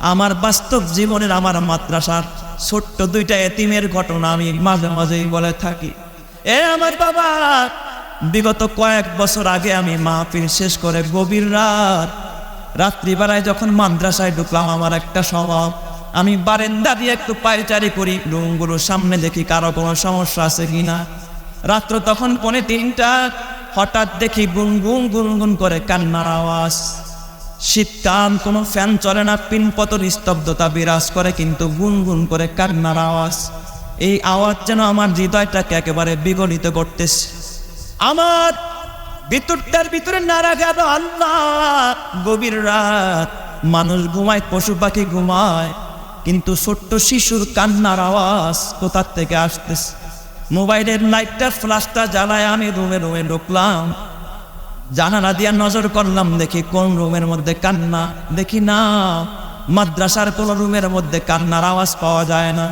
আমার বাস্তব জীবনের আমার মাদ্রাসার ছোট্ট দুইটা এতিমের ঘটনা আমি মাঝে মাঝেই বলে থাকি। এ আমার বাবা, বিগত কয়েক বছর আগে আমি মাহফিল শেষ করে গভীর রাত, রাত্রিবেলায় যখন মাদ্রাসায় ঢুকলাম, আমার একটা স্বভাব, আমি বারেন্দা দিয়ে একটু পায়চারি করি, রুমগুলোর সামনে দেখি কারও কোনো সমস্যা আছে কিনা। রাত্র তখন পনে তিনটা, হঠাৎ দেখি গুনগুন গুনগুন করে কান্নার আওয়াজ। শীতকাল, কোনো ফ্যান চলে না, পিনপতর স্তব্ধতা বিরাজ করে, কিন্তু গুনগুন করে কান্নার আওয়াজ। এই আওয়াজ যেন আমার হৃদয়টাকে একেবারে বিগলিত করতেছে। আমার ভিতরটার ভিতরে নাড়া গেল আল্লাহ। গভীর রাত, মানুষ ঘুমায়, পশু পাখি ঘুমায়, কিন্তু ছোট্ট শিশুর কান্নার আওয়াজ কোথার থেকে আসতেছে? মোবাইলের লাইটটা ফ্লাশটা জ্বালায়, আমি রুমে রুমে ঢুকলাম। জানালা দিয়া নজর করলাম, দেখি কোন রুমের মধ্যে কান্না, দেখি না, মাদ্রাসার কোন রুমের মধ্যে কান্নার আওয়াজ পাওয়া যায় না।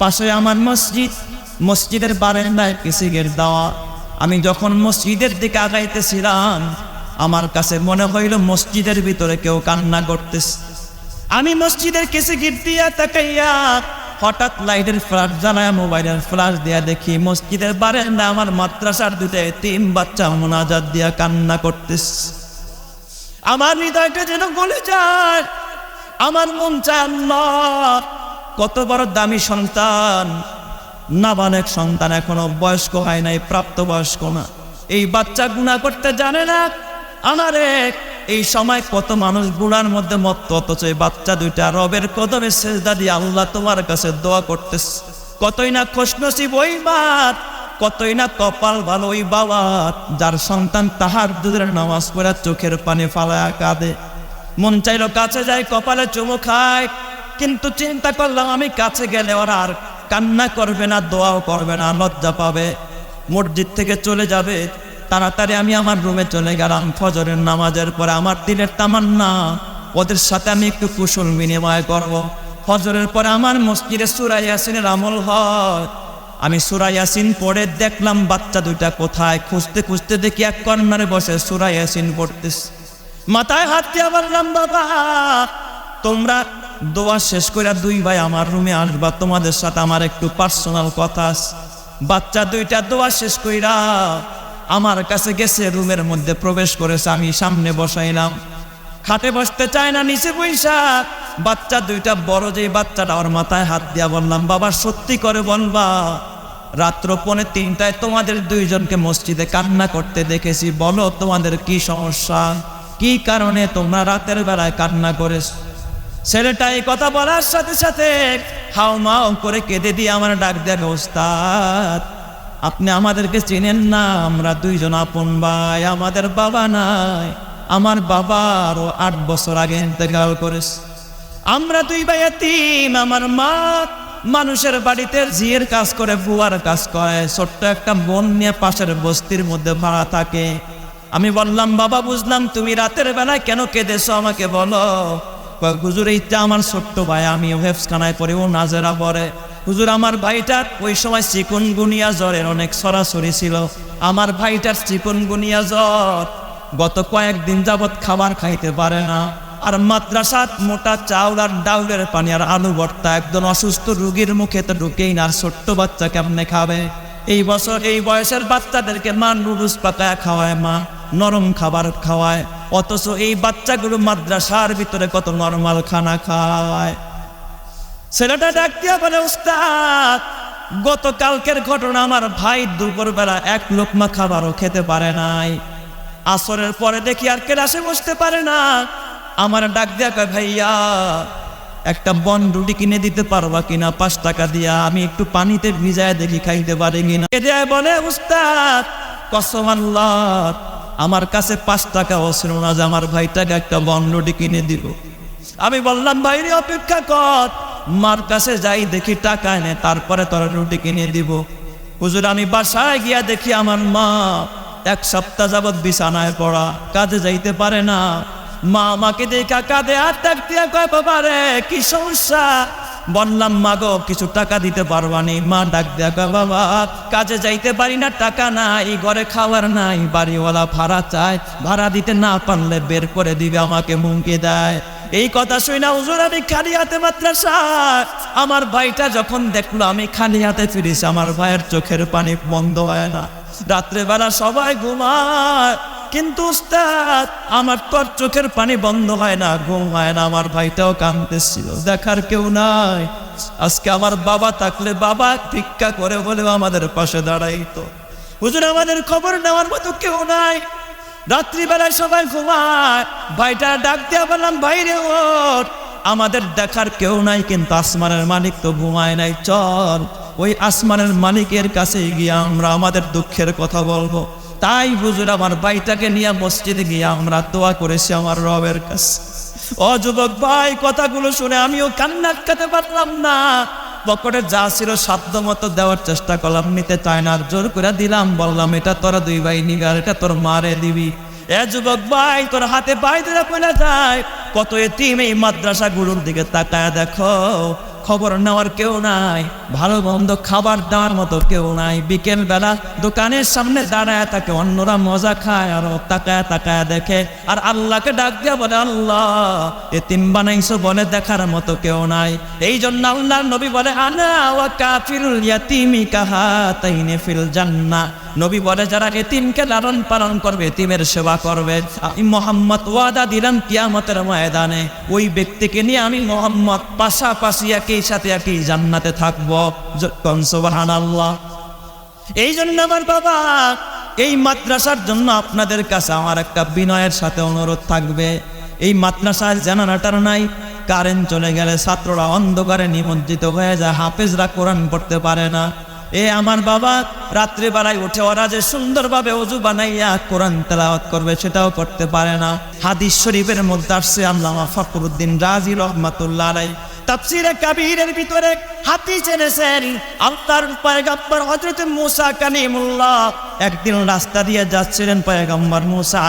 পাশে আমার মসজিদ, মসজিদের বারান্দায় কিসিগের দেওয়া। আমি যখন মসজিদের দিকে আগাইতেছিলাম, আমার কাছে মনে হইল মসজিদের ভিতরে কেউ কান্না করতেছে। আমি মসজিদের কেসে গিট দিয়া তাকাইয়া হঠাৎ লাইটের ফ্লাশ জ্বালায়, মোবাইলের ফ্লাশ দিয়া দেখি মসজিদের বারান্দা, আমার মাদ্রাসার দুটো তিন বাচ্চা মোনাজাত দিয়া কান্না করতেছে। আমার হৃদয়টা যেন গলে যায়, আমার মন চায় আল্লাহ, কত বড় দামি সন্তান। নাবালেক সন্তান এখনও বয়স্ক হয় নাই, প্রাপ্তবয়স্ক না। এই বাচ্চা গুণা করতে জানে না, আমারে এই সময় কত মানুষ গুণার মধ্যে মত্ত, অথচ বাচ্চা দুইটা রবের কদমে সেজদা দিয়ে আল্লাহ তোমার কাছে দোয়া করতেছে। কতই না খোশনসিব ওই কতই না কপাল ভালো ওই বাবা যার সন্তান তাহার দুধের নামাজ পড়া চোখের পানি ফালায়া কাঁদে। মন চাইলো কাছে যায় কপালে চুমু খায়, কিন্তু চিন্তা করলাম আমি কাছে গেলে ওরা আর কান্না করবে না, দোয়াও করবে না, লজ্জা পাবে। মসজিদ থেকে চলে যাবে তাড়াতাড়ি আমি আমার রুমে চলে গেলাম। ফজরের নামাজের পরে আমার দিনের তামান্না। ওদের সাথে আমি একটু কুশল বিনিময় করব। ফজরের পরে আমার মসজিদে সুরাই ইয়াসিনের আমল হয়। আমি সুরা ইয়াসিন পড়ে দেখলাম, বাচ্চা দুইটা কোথায়? খুঁজতে খুঁজতে দেখি এক কর্নারে বসে সুরা ইয়াসিন পড়তেছে। মাথায় হাত দিয়ে বললাম, বাবা, তোমরা দোয়া শেষ করে দুই ভাই আমার রুমে আসবা। তোমাদের সাথে আমার একটু পার্সোনাল কথা বাচ্চা দুইটা দোয়া শেষ কইরা আমার কাছে গেছে, রুমের মধ্যে প্রবেশ করেছে, আমি সামনে বসাইলাম। খাটে বসতে চায় না, নিচে বৈশা বাচ্চা দুইটা, বড় যে বাচ্চাটা, ওর মাথায় হাত দিয়া বললাম, বাবা, সত্যি করে বলবা, রাত্র পৌনে তিনটায় তোমাদের দুইজনকে মসজিদে কান্না করতে দেখেছি। বলো, তোমাদের কি সমস্যা? কি কারণে তোমরা রাতের বেলায় কান্না করেছ? ছেলেটা এই কথা বলার সাথে সাথে হাও মাও করে কেঁদে দিয়ে আমার ডাক দেবে ওস্তাদ আপনি আমাদেরকে চিনেন না, আমরা দুইজন আপন ভাই, আমাদের বাবা নাই। আমার বাবা আরও আট বছর আগে ইন্তেকাল করেছে। আমরা দুই ভাই তিন, আমার মা মানুষের বাড়িতে জিয়ের কাজ করে, বুয়ার কাজ করে, ছোট্ট একটা বোন নিয়ে পাশের বস্তির মধ্যে ভাড়া থাকে। আমি বললাম, বাবা, বুঝলাম তুমি রাতের বেলায় কেন কেঁদেছো আমাকে বলো? হুজুর, এইটা আমার ছোট্ট ভাই আমি হেফসখানায় পড়ে, ও নাজেরা পড়ে। হুজুর, আমার ভাইটার ওই সময় চিকুন গুনিয়া জ্বরের অনেক সরাসরি ছিল। আমার ভাইটার চিকুন গুনিয়া জ্বর গত কয়েকদিন যাবৎ খাবার খাইতে পারে না। আর মাদ্রাসাত মোটা চাউল আর ডাউলের পানি আর আলু ভর্তা একজন অসুস্থ রুগীর মুখে তো ঢুকেই না। আর ছোট্ট বাচ্চা কেমনে খাবে? এই বছর এই বয়সের বাচ্চাদেরকে মা নুডুস পাকায় খাওয়ায়, মা নরম খাবার খাওয়ায়। অথচ এই বাচ্চাগুলো মাদ্রাসার ভিতরে কত নরমাল খানা খায়। ছেলেটা ডাক দিয়া বলে, উস্তাদ, গতকালকের ঘটনা আমার ভাই দুপুরবেলা এক লোকমা খাবারও খেতে পারে নাই। আসরের পরে দেখি আর ক্লাসে বসতে পারে না। আমার ডাক দিয়া কয়, ভাইয়া, একটা বন রুটি কিনে দিতে পারবা কিনা? পাঁচ টাকা দিয়া, আমি একটু পানিতে ভিজায় দেখি খাইতে পারি কিনা? এ দেয় বলে, উস্তাদ, কসম আল্লাহ, আমার কাছে পাঁচ টাকাও ছিল না যে আমার ভাইটাকে একটা বন রুটি কিনে দিব আমি বললাম বাইরে অপেক্ষা কর মার কাছে যাই দেখি টাকা এনে, তারপরে তোরা রুটি কিনে দিব। হুজুর, আমি বাসায় গিয়া দেখি আমার মা এক সপ্তাহ যাবৎ বিছানায় পড়া, কাজে যাইতে পারে না। মা আমাকে দেখা কাঁদে, আর ডাক দিয়া কয় বাবা রে কি সমস্যা? বললাম মা গো কিছু টাকা দিতে পারবানি মা ডাক কয়, বাবা, কাজে যাইতে পারি না, টাকা নাই, ঘরে খাবার নাই, বাড়িওয়ালা ভাড়া চায়, ভাড়া দিতে না পারলে বের করে দিবে, আমাকে মুমকি দেয়। এই কথা শুই না হুজুর, আমি খালি হাতে মাদ্রাসা। আমার ভাইটা যখন দেখল, আমি খালি হাতে ফিরেছি। আমার ভাইয়ের চোখের পানি বন্ধ হয় না। রাত্রেবেলা সবাই ঘুমায়। কিন্তু উস্তাদ, আমার তোর চোখের পানি বন্ধ হয় না, ঘুম হয় না। আমার ভাইটাও কাঁদতেছিল। দেখার কেউ নাই। আজকে আমার বাবা থাকলে বাবা ভিক্ষা করে বলেও আমাদের পাশে দাঁড়াইতো। হুজুর, আমাদের খবর নেওয়ার মতো কেউ নাই। রাত্রিবেলায় সবাই ঘুমায়। ভাইটা ডাক দিয়া বললাম বাইরে ওঠ। আমাদের দেখার কেউ নাই, কিন্তু আসমানের মালিক তো ঘুমায় নাই। চল, ওই আসমানের মালিকের কাছে গিয়ে আমরা আমাদের দুঃখের কথা বলব। তাই হুজুর, আমার ভাইটাকে নিয়ে মসজিদে গিয়ে আমরা দোয়া করেছি আমার রবের কাছে। অযুবক ভাই, কথাগুলো শুনে আমিও কান্না আটকাতে পারলাম না। পকেটে যা ছিল সাধ্য মতো দেওয়ার চেষ্টা করলাম, নিতে চায় না জোর করে দিলাম, বললাম, এটা তোর দুই ভাই নিগার, এটা তোর মারে দিবি। এ যুবক ভাই, তোর হাতে ধরে পড়ে যায়, কত এ টিম এই মাদ্রাসাগুলোর দিকে তাকায় দেখো খবর নেওয়ার কেউ নাই, ভালো মন্দ খাবার দেওয়ার মতো কেউ নাই। বিকেল বেলা দোকানের সামনে দাঁড়ায় তাকে অন্যরা মজা খায় আর তাকায় তাকায় দেখে, আর আল্লাহকে ডাক দিয়ে বলে, আল্লাহ, এতিম বানাইছো বলে দেখার মতো কেউ নাই। এই জন্য আল্লাহ নবী বলে, আনা ওয়া ইয়াতিমি কাহাতাইনে ফিল জান্নাহ। নবী বলে যারা এতিমকে লালন পালন করবে এতিমের সেবা করবে। আমি মোহাম্মদ ওয়াদা দিলাম কিয়ামতের ময়দানে। ওই ব্যক্তিকে নিয়ে আমি মোহাম্মদ পাশাপাশি একই সাথে একই জান্নাতে থাকব। কনসবাহান আল্লাহ এই জন্য আমার বাবা, এই মাদ্রাসার জন্য আপনাদের কাছে আমার একটা বিনয়ের সাথে অনুরোধ থাকবে। এই মাদ্রাসার জানানাটার নাই, কারেন্ট চলে গেলে ছাত্ররা অন্ধকারে নিমজ্জিত হয়ে যায়, হাফেজরা কোরআন পড়তে পারে না। এ আমার বাবা রাত্রিবেলায় উঠে ওরা যে সুন্দরভাবে অজু বানাইয়া কোরআন তেলাওয়াত করবে সেটাও করতে পারে না। হাদিস শরীফের মধ্যে আসছে আল্লামা ফখরুদ্দিন রাজি রহমাতুল্লাহ আলাই তাফসিরে কাবীরের ভিতরে হাতি জেনেছেন আল্লাহর পয়গম্বর হযরত মুসা কালিমুল্লাহ। একদিন রাস্তা দিয়ে যাচ্ছিলেন পয়গম্বর মুসা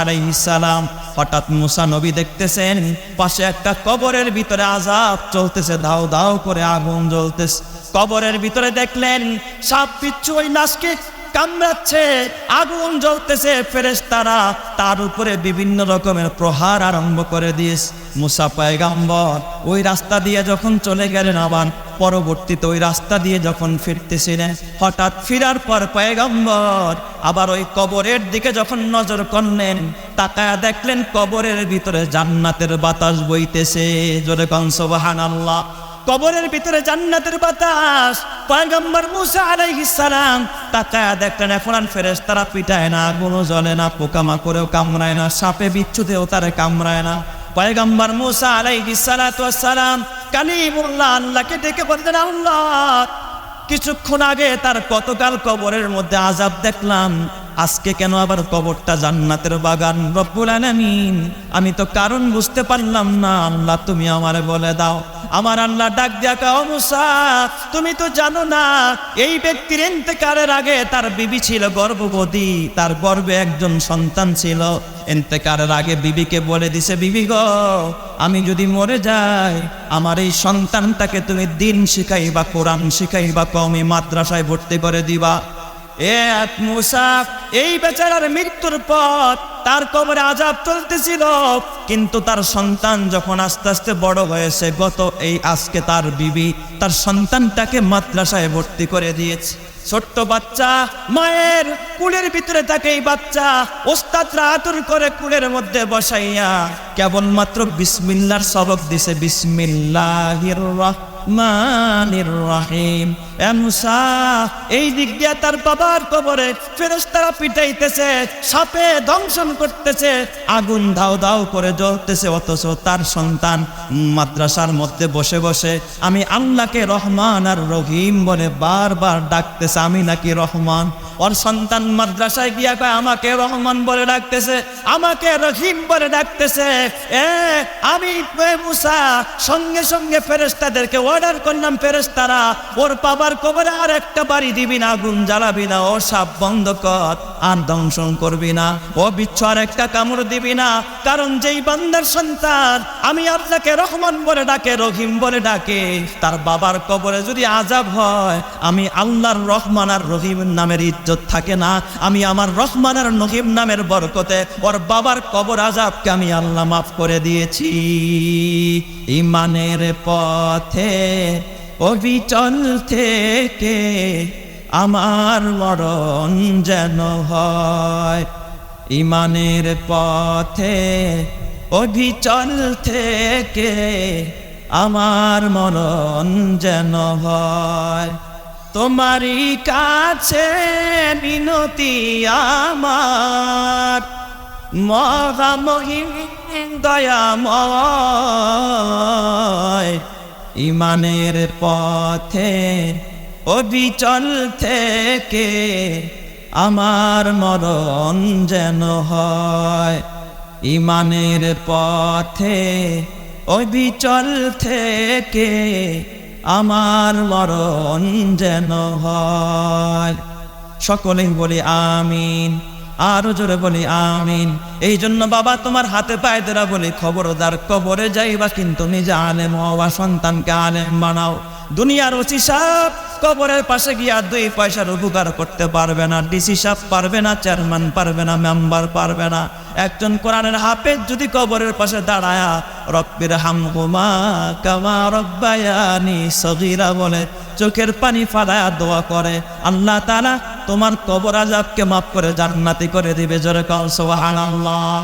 সালাম। হঠাৎ মুসা নবী দেখতেছেন, পাশে একটা কবরের ভিতরে আযাব চলতেছে, দাও দাও করে আগুন জ্বলতেছে। কবরের ভিতরে দেখলেন, সাপ বিচ্ছু ওই লাশকে কামড়াচ্ছে, আগুন জ্বলতেছে ফেরেস তারা তার উপরে বিভিন্ন রকমের প্রহার আরম্ভ করে দিয়েস মুসা পয়গাম্বর ওই রাস্তা দিয়ে যখন চলে গেলেন আবার পরবর্তীতে ওই রাস্তা দিয়ে যখন ফিরতেছিলেন, হঠাৎ ফিরার পর পয়গম্বর আবার ওই কবরের দিকে যখন নজর করলেন, তাকায়া দেখলেন কবরের ভিতরে জান্নাতের বাতাস বইতেছে। জোরে কনসবাহান আল্লাহ কবরের ভিতরে জান্নাতের বাতাস। পয়গম্বর মুসা সালাম তাকায়া দেখলেন, এখন আর ফেরেশতারা পিটায় না, আগুনও জ্বলে না, পোকামাকড়েও কামড়ায় না, সাপে বিচ্ছুতেও তারে কামড়ায় না। পয়গম্বর মুসা সালাম কালিমুল্লাহ আল্লাহকে ডেকে বলতেন আল্লাহ! কিছুক্ষণ আগে তার কতকাল কবরের মধ্যে আজাব দেখলাম। আজকে কেন আবার কবরটা জান্নাতের বাগান? রব্বুল আলামিন। আমি তো কারণ বুঝতে পারলাম না। আল্লাহ, তুমি আমারে বলে দাও। আমার আল্লাহ ডাক কাও, মুসা, তুমি তো জানো না, এই ব্যক্তির ইন্তেকারের আগে তার বিবি ছিল গর্ভবতী। তার গর্ভে একজন সন্তান ছিল। ইন্তেকারের আগে বিবিকে বলে দিছে, বিবি গো, আমি যদি মরে যাই, আমার এই সন্তানটাকে তুমি দিন শিখাইবা, কোরআন শিখাইবা কমই মাদ্রাসায় ভর্তি করে দিবা। এ এক মুসা, এই বেচারার মৃত্যুর পর তার কবরে আজাব চলতেছিল, কিন্তু তার সন্তান যখন আস্তে আস্তে বড় হয়েছে, গত এই আজকে তার বিবি, তার সন্তানটাকে মাদ্রাসায় ভর্তি করে দিয়েছে। ছোট্ট বাচ্চা, মায়ের কুলের ভিতরে থাকে এই বাচ্চা, ওস্তাদরা আতুর করে কুলের মধ্যে বসাইয়া কেবলমাত্র বিসমিল্লার সবক দিছে, বিসমিল্লাহির রহমানির রহিম। এই দিক তার বাবার সাপে করতেছে, আগুন দাও দাও করে জ্বলতেছে, অথচ তার সন্তান মাদ্রাসার মধ্যে বসে বসে, আমি আল্লাহকে রহমান আর রহিম বলে বারবার ডাকতেছে, আমি নাকি রহমান? ওর সন্তান মাদ্রাসায় গিয়া কয়, আমাকে রহমান বলে ডাকতেছে, আমাকে রহিম বলে ডাকতেছে। এ, আমি সঙ্গে সঙ্গে ফেরেশতাদেরকে অর্ডার করলাম ফেরেস্তারা ওর বাবার কবরে আর একটা বাড়ি দিবি না আগুন জ্বালাবি না, ও সাপ বন্ধ কর, আর দংশন করবি না, ও বিচ্ছু আর একটা কামড় দিবি না, কারণ যেই বান্দার সন্তান আমি আপনাকে রহমান বলে ডাকে, রহিম বলে ডাকে, তার বাবার কবরে যদি আজাব হয়, আমি আল্লাহর রহমান আর রহিম নামের ইজ্জত থাকে না, আমি আমার রহমান আর রহিম নামের বরকতে ওর বাবার কবর আজাবকে আমি আল্লাহ মাফ করে দিয়েছি। ইমানের পথে অবিচল থেকে আমার মরণ যেন হয়। ইমানের পথে অবিচল থেকে আমার মরণ যেন হয়। তোমারই কাছে মিনতি আমার। মহামহিম দয়াময়। ইমানের পথে, অবিচল থেকে আমার মরণ যেন হয়। ইমানের পথে, অবিচল থেকে আমার মরণ যেন হয়। সকলেই বলি আমিন। আরও জোরে বলি, আমিন। এই জন্য বাবা, তোমার হাতে পায়ে দেরা বলি, খবরদার কবরে যাইবা, কিন্তু নিজে আলেম হওয়া সন্তানকে আলেম বানাও। দুনিয়ার ওসি সাহেব কবরের পাশে গিয়া দুই পয়সার উপকার করতে পারবে না ডিসি সাহেব পারবে না, চেয়ারম্যান পারবে না, মেম্বার পারবে না। একজন কোরআনের হাফেজ যদি কবরের পাশে দাঁড়ায়া, রব্বির হামহুমা কামা রব্বায়ানি সগীরা বলে চোখের পানি ফালায়া দোয়া করে, আল্লাহ তাআলা তোমার কবর আজাবকে মাফ করে জান্নাতি করে দিবে। জোরে কল, সুবহানাল্লাহ।